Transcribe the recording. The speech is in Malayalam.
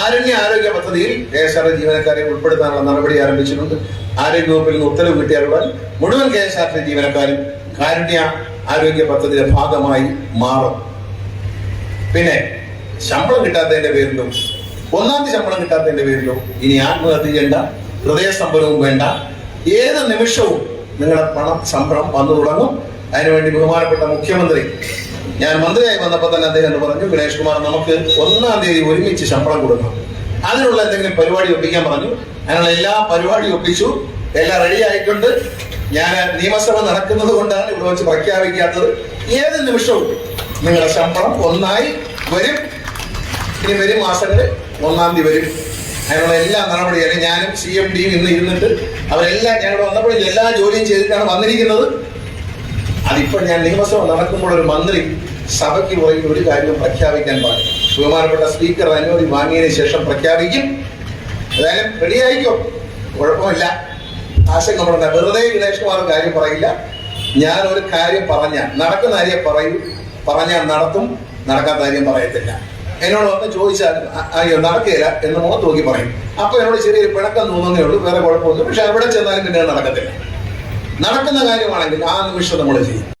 കാരുണ്യ ആരോഗ്യ പദ്ധതിയിൽ കെ എസ് ആർ ജീവനക്കാരെ ഉൾപ്പെടുത്താനുള്ള നടപടി ആരംഭിച്ചിട്ടുണ്ട്. ആരോഗ്യ വകുപ്പിൽ നിന്ന് ഉത്തരവ് കിട്ടിയാലുടൻ മുഴുവൻ കെ എസ് ആർ ടി ജീവനക്കാരും കാരുണ്യ ആരോഗ്യ പദ്ധതിയുടെ ഭാഗമായി മാറും. പിന്നെ ശമ്പളം കിട്ടാത്തതിന്റെ പേരിലും ഒന്നാം തീയതി ശമ്പളം കിട്ടാത്തതിന്റെ പേരിലും ഇനി ആത്മഹത്യ ചെയ്യേണ്ട ഹൃദയസ്തംഭനവും വേണ്ട. ഏത് നിമിഷവും നിങ്ങളുടെ പണം ശമ്പളം വന്നു തുടങ്ങും. അതിനുവേണ്ടി ബഹുമാനപ്പെട്ട മുഖ്യമന്ത്രി. ഞാൻ മന്ത്രിയായി വന്നപ്പോൾ തന്നെ അദ്ദേഹം പറഞ്ഞു ഗണേഷ് കുമാർ നമുക്ക് ഒന്നാം തീയതി ഒരുമിച്ച് ശമ്പളം കൊടുക്കണം. അതിനുള്ള എന്തെങ്കിലും പരിപാടി ഒപ്പിക്കാൻ പറഞ്ഞു. അതിനുള്ള എല്ലാ പരിപാടി ഒപ്പിച്ചു. എല്ലാം റെഡി ആയിക്കൊണ്ട് ഞാൻ നിയമസഭ നടക്കുന്നത് കൊണ്ടാണ് ഇവിടെ വെച്ച് പ്രഖ്യാപിക്കാത്തത്. ഏത് നിമിഷവും നിങ്ങളുടെ ശമ്പളം ഒന്നായി വരും. ഇനി വരും മാസങ്ങളിൽ ഒന്നാം തീയതി വരും. അതിനുള്ള എല്ലാ നടപടികളും ഞാനും സി എം ഡിയും ഇന്ന് ഇരുന്നിട്ട് അവരെല്ലാം ഞങ്ങൾ വന്നപ്പോൾ എല്ലാ ജോലിയും ചെയ്തിട്ടാണ് വന്നിരിക്കുന്നത്. അതിപ്പോൾ ഞാൻ നിയമസഭ നടക്കുമ്പോൾ ഒരു മന്ത്രി സഭയ്ക്ക് പുറകിൽ ഒരു കാര്യവും പ്രഖ്യാപിക്കാൻ പാടില്ല ബഹുമാനപ്പെട്ട സ്പീക്കർ അനുമതി വാങ്ങിയതിനു ശേഷം പ്രഖ്യാപിക്കും. ഏതായാലും റെഡിയായിക്കോ കുഴപ്പമില്ല. ആശങ്കപ്പെടേണ്ട വെറുതെ ഗണേഷ് കുമാർ കാര്യം പറയില്ല. ഞാൻ ഒരു കാര്യം പറഞ്ഞ നടക്കുന്ന കാര്യം പറയും. പറഞ്ഞാൽ നടത്തും. നടക്കാത്ത കാര്യം പറയത്തില്ല. എന്നോട് വന്ന് ചോദിച്ചാൽ അയ്യോ നടക്കില്ല എന്ന് മുഖത്ത് നോക്കി പറയും. അപ്പൊ എന്നോട് ചെറിയൊരു പിണക്കം തോന്നുന്നേ ഉള്ളൂ. വേറെ കുഴപ്പമൊന്നും പക്ഷെ എവിടെ ചെന്നാലും പിന്നെ നടക്കത്തില്ല. നടക്കുന്ന കാര്യമാണെങ്കിൽ ആ നിമിഷം നമ്മൾ ചെയ്യും.